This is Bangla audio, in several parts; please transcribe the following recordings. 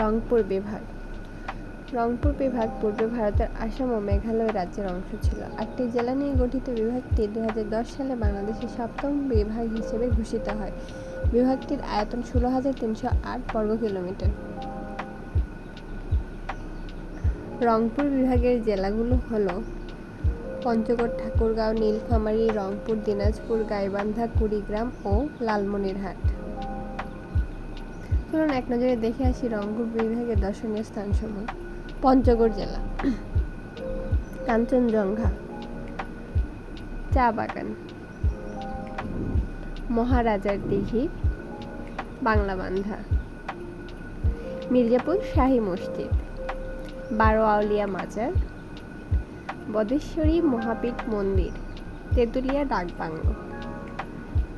রংপুর বিভাগ। রংপুর বিভাগ পূর্ব ভারতের আসাম ও মেঘালয় রাজ্যের অংশ ছিল। আটটি জেলা নিয়ে গঠিত বিভাগটি দু হাজার দশ সালে বাংলাদেশের সপ্তম বিভাগ হিসেবে ঘোষিত হয়। বিভাগটির আয়তন ষোলো হাজার তিনশো আট বর্গ কিলোমিটার। রংপুর বিভাগের জেলাগুলো হলো পঞ্চগড়, ঠাকুরগাঁও, নীলফামারী, রংপুর, দিনাজপুর, গাইবান্ধা, কুড়িগ্রাম ও লালমনিরহাট। চলুন এক নজরে দেখে আসি রংপুর বিভাগের দর্শনীয় স্থানসমূহ। পঞ্চগড় জেলা, কাঞ্চনজঙ্ঘা, চা বাগান, মহারাজার দিঘি, বাংলা বান্ধা, মির্জাপুর শাহী মসজিদ বারো আউলিয়া মাজার, বদেশ্বরী মহাপীঠ মন্দির, তেঁতুলিয়া ডাকবাংলো,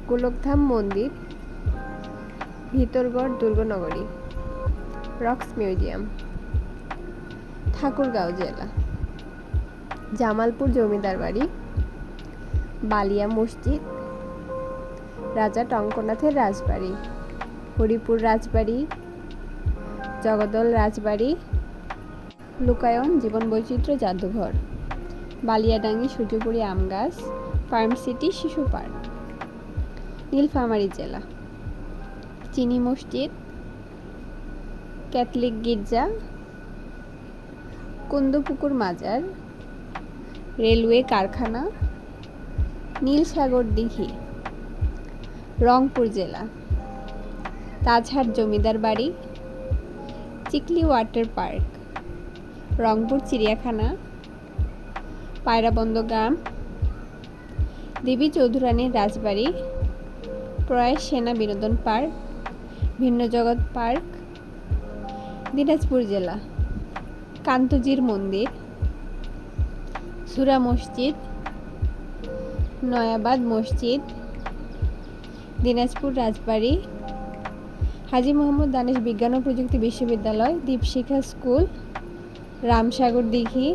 গোলকধাম মন্দির ভিতরগড় দুর্গনগরী। Rocks museum. ঠাকুরগাঁও জেলা। জামালপুর জমিদার বাড়ি। বালিয়া মসজিদ। রাজা টঙ্কনাথের রাজবাড়ি। হরিপুর রাজবাড়ি। জগদল রাজবাড়ি। লুকায়ন জীবন বৈচিত্র্য জাদুঘর। বালিয়াডাঙ্গি সূর্যপুরি আম গাছ ফার্ম সিটি শিশু পার্ক। নীলফামারী জেলা। চিনি মসজিদ, ক্যাথলিক গির্জা, কুন্দপুকুর মাজার, রেলওয়ে কারখানা, নীলসাগর দিঘি, রংপুর জেলা, তাজহাট জমিদার বাড়ি, চিকলি ওয়াটার পার্ক, রংপুর চিড়িয়াখানা, পায়রাবন্দ গ্রাম, দেবী চৌধুরানীর রাজবাড়ি, প্রয়াস সেনা বিনোদন পার্ক ভিন্ন জগৎ পার্ক, দিনাজপুর জেলা, কান্তজির মন্দির, সুরা মসজিদ, নয়াবাদ মসজিদ, দিনাজপুর রাজবাড়ি, হাজি মোহাম্মদ দানেশ বিজ্ঞান ও প্রযুক্তি বিশ্ববিদ্যালয়, Dipshikha school, Ramsagar Dighi,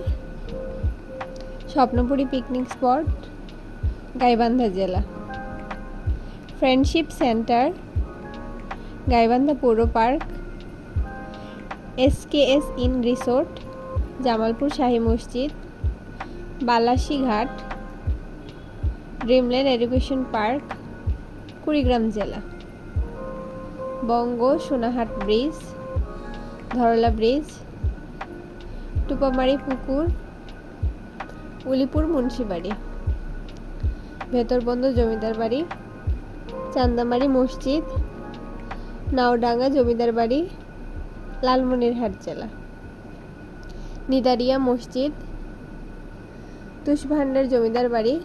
Swapnapuri picnic spot, Gaibandha জেলা। ফ্রেন্ডশিপ সেন্টার গাইবান্ধা পৌর park, SKS Inn Resort, Jamalpur Shahi Masjid Balasi Ghat Dreamland Education Park, Kurigram জেলা। বঙ্গ সোনাহাট ব্রিজ, ধরলা ব্রিজ, টুপামারি পুকুর, উলিপুর মুন্সিবাড়ি ভেতরবন্দ জমিদার বাড়ি, চান্দামারি মসজিদ নাওডাঙ্গা জমিদার বাড়ি লালমনিরহাট জেলা। নিদারিয়া মসজিদ, তুষভান্ডার জমিদার বাড়ি,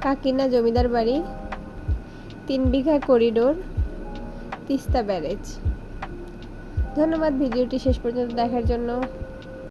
কাকিনা জমিদার বাড়ি, তিন বিঘা করিডোর, তিস্তা ব্যারেজ। ধন্যবাদ ভিডিওটি শেষ পর্যন্ত দেখার জন্য।